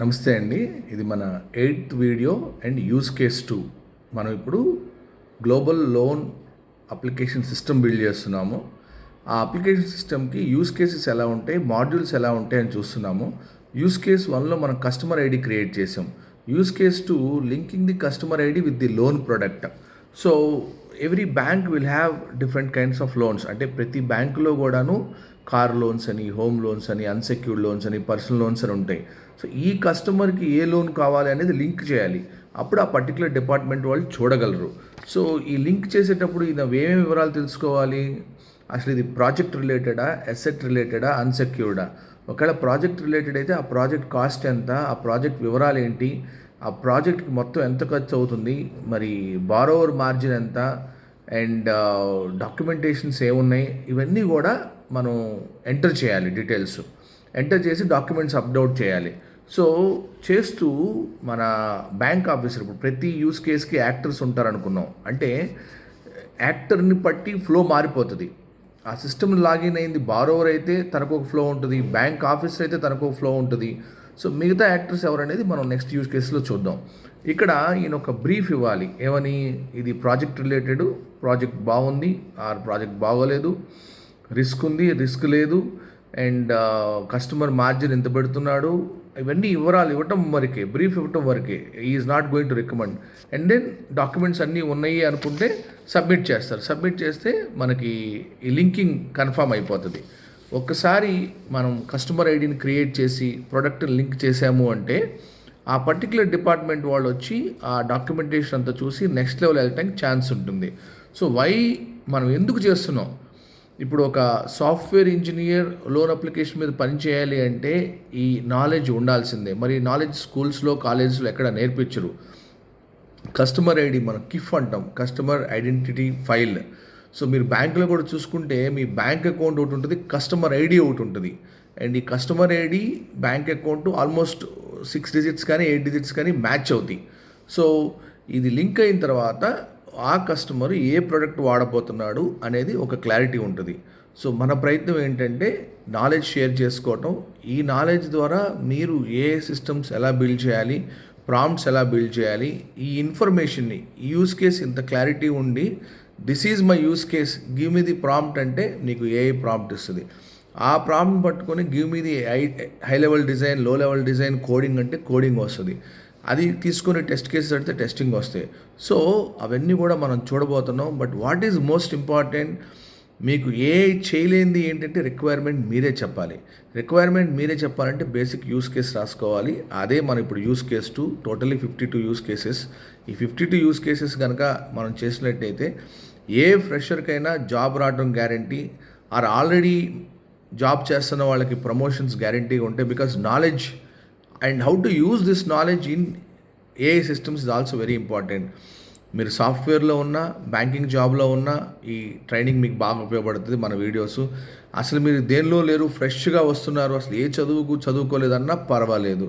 నమస్తే అండి. ఇది మన eighth video and use case two. మనం ఇప్పుడు global loan application system build చేస్తున్నాము. ఆ అప్లికేషన్ సిస్టమ్కి యూస్ కేసెస్ ఎలా ఉంటాయి మాడ్యూల్స్ ఎలా ఉంటాయి అని చూస్తున్నాము. యూస్ కేస్ వన్లో మనం కస్టమర్ ఐడి క్రియేట్ చేసాం use case two linking the customer ID with the loan product. So every bank will have different kinds of loans అంటే ప్రతి బ్యాంకులో కూడాను కార్ లోన్స్ అని హోమ్ లోన్స్ అని అన్సెక్యూర్డ్ లోన్స్ అని పర్సనల్ లోన్స్ అని ఉంటాయి. సో ఈ కస్టమర్కి ఏ లోన్ కావాలి అనేది లింక్ చేయాలి. అప్పుడు ఆ పర్టికులర్ డిపార్ట్మెంట్ వాళ్ళు చూడగలరు. సో ఈ లింక్ చేసేటప్పుడు ఇది ఏమేమి వివరాలు తెలుసుకోవాలి? అసలు ఇది ప్రాజెక్ట్ రిలేటెడా ఎసెట్ రిలేటెడా అన్సెక్యూర్డా? ఒకవేళ ప్రాజెక్ట్ రిలేటెడ్ అయితే ఆ ప్రాజెక్ట్ కాస్ట్ ఎంత ఆ ప్రాజెక్ట్ వివరాలు ఏంటి ఆ ప్రాజెక్ట్కి మొత్తం ఎంత ఖర్చు అవుతుంది మరి బారోవర్ మార్జిన్ ఎంత అండ్ డాక్యుమెంటేషన్స్ ఏమున్నాయి ఇవన్నీ కూడా మనం ఎంటర్ చేయాలి డీటెయిల్స్. ఎంటర్ చేసి డాక్యుమెంట్స్ అప్లోడ్ చేయాలి. సో చేస్తూ మన బ్యాంక్ ఆఫీసర్ ఇప్పుడు ప్రతి యూస్ కేస్కి యాక్టర్స్ ఉంటారనుకున్నాం. అంటే యాక్టర్ని బట్టి ఫ్లో మారిపోతుంది. ఆ సిస్టమ్ లాగిన్ అయింది. బారోవర్ అయితే తనకు ఒక ఫ్లో ఉంటుంది. బ్యాంక్ ఆఫీసర్ అయితే తనకు ఒక ఫ్లో ఉంటుంది. సో మిగతా యాక్టర్స్ ఎవరనేది మనం నెక్స్ట్ యూస్ కేసులో చూద్దాం. ఇక్కడ ఈయన ఒక బ్రీఫ్ ఇవ్వాలి. ఏమని? ఇది ప్రాజెక్ట్ రిలేటెడ్ ప్రాజెక్ట్ బాగుంది ఆ ప్రాజెక్ట్ బాగోలేదు రిస్క్ ఉంది రిస్క్ లేదు అండ్ కస్టమర్ మార్జిన్ ఎంత పెడుతున్నాడు ఇవన్నీ వివరాలు ఇవ్వటం వరకే బ్రీఫ్ ఇవ్వటం వరకే is not going to recommend and then documents అన్నీ ఉన్నాయి అనుకుంటే సబ్మిట్ చేస్తారు. సబ్మిట్ చేస్తే మనకి ఈ లింకింగ్ కన్ఫర్మ్ అయిపోతుంది. ఒక్కసారి మనం కస్టమర్ ఐడిని క్రియేట్ చేసి ప్రోడక్ట్ లింక్ చేసాము అంటే ఆ పర్టికులర్ డిపార్ట్మెంట్ వాళ్ళు వచ్చి ఆ డాక్యుమెంటేషన్ అంతా చూసి నెక్స్ట్ లెవెల్ వెళ్ళటానికి ఛాన్స్ ఉంటుంది. సో వై మనం ఎందుకు చేస్తున్నాం? ఇప్పుడు ఒక సాఫ్ట్వేర్ ఇంజనీర్ లోన్ అప్లికేషన్ మీద పని చేయాలి అంటే ఈ నాలెడ్జ్ ఉండాల్సిందే. మరి నాలెడ్జ్ స్కూల్స్లో కాలేజెస్లో ఎక్కడ నేర్పించరు? కస్టమర్ ఐడి మనం కిఫ్ అంటాం. Customer identity file. సో మీరు బ్యాంకులో కూడా చూసుకుంటే మీ బ్యాంక్ అకౌంట్ ఒకటి ఉంటుంది కస్టమర్ ఐడి ఒకటి ఉంటుంది. అండ్ ఈ customer ID bank account almost six digits కానీ ఎయిట్ డిజిట్స్ కానీ మ్యాచ్ అవుతాయి. సో ఇది లింక్ అయిన తర్వాత ఆ కస్టమర్ ఏ ప్రోడక్ట్ వాడబోతున్నాడు అనేది ఒక క్లారిటీ ఉంటుంది. సో మన ప్రయత్నం ఏంటంటే నాలెడ్జ్ షేర్ చేసుకోవటం. ఈ నాలెడ్జ్ ద్వారా మీరు ఏ సిస్టమ్స్ ఎలా బిల్డ్ చేయాలి ప్రాంప్ట్స్ ఎలా బిల్డ్ చేయాలి ఈ ఇన్ఫర్మేషన్ని యూస్ కేస్ ఇంత క్లారిటీ ఉండి this is my use case give me the prompt అంటే నీకు ఏ ప్రాంప్ట్ ఇస్తుంది. ఆ ప్రాంప్ట్ పట్టుకొని give me the high high level డిజైన్లో లెవెల్ డిజైన్ కోడింగ్ అంటే కోడింగ్ వస్తుంది. అది తీసుకొని టెస్ట్ కేసెస్ పెడితే టెస్టింగ్ వస్తాయి. సో అవన్నీ కూడా మనం చూడబోతున్నాం. But what is most important మీకు ఏ చేయలేనిది ఏంటంటే రిక్వైర్మెంట్ మీరే చెప్పాలి. రిక్వైర్మెంట్ మీరే చెప్పాలంటే బేసిక్ యూస్ కేస్ రాసుకోవాలి. అదే మనం ఇప్పుడు use case to totally fifty two use cases. ఈ ఫిఫ్టీ టూ యూస్ కేసెస్ కనుక మనం చేసినట్టయితే ఏ ఫ్రెషర్కైనా జాబ్ రావడం గ్యారంటీ. ఆర్ ఆల్రెడీ జాబ్ చేస్తున్న వాళ్ళకి ప్రమోషన్స్ గ్యారంటీగా ఉంటాయి. Because knowledge and how to use this knowledge in AI systems is also very important మీరు సాఫ్ట్వేర్లో ఉన్న బ్యాంకింగ్ జాబ్లో ఉన్న ఈ ట్రైనింగ్ మీకు బాగా ఉపయోగపడుతుంది మన వీడియోస్ అసలు మీరు దేనిలో లేరు ఫ్రెష్గా వస్తున్నారు అసలు ఏ చదువుకు చదువుకోలేదన్నా పర్వాలేదు.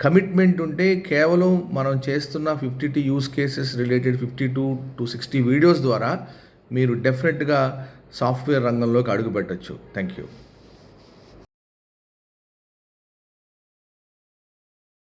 కమిట్మెంట్ ఉంటే కేవలం మనం చేస్తున్న fifty two use cases related fifty two to sixty videos ద్వారా మీరు డెఫినెట్గా సాఫ్ట్వేర్ రంగంలోకి అడుగుపెట్టచ్చు థ్యాంక్ యూ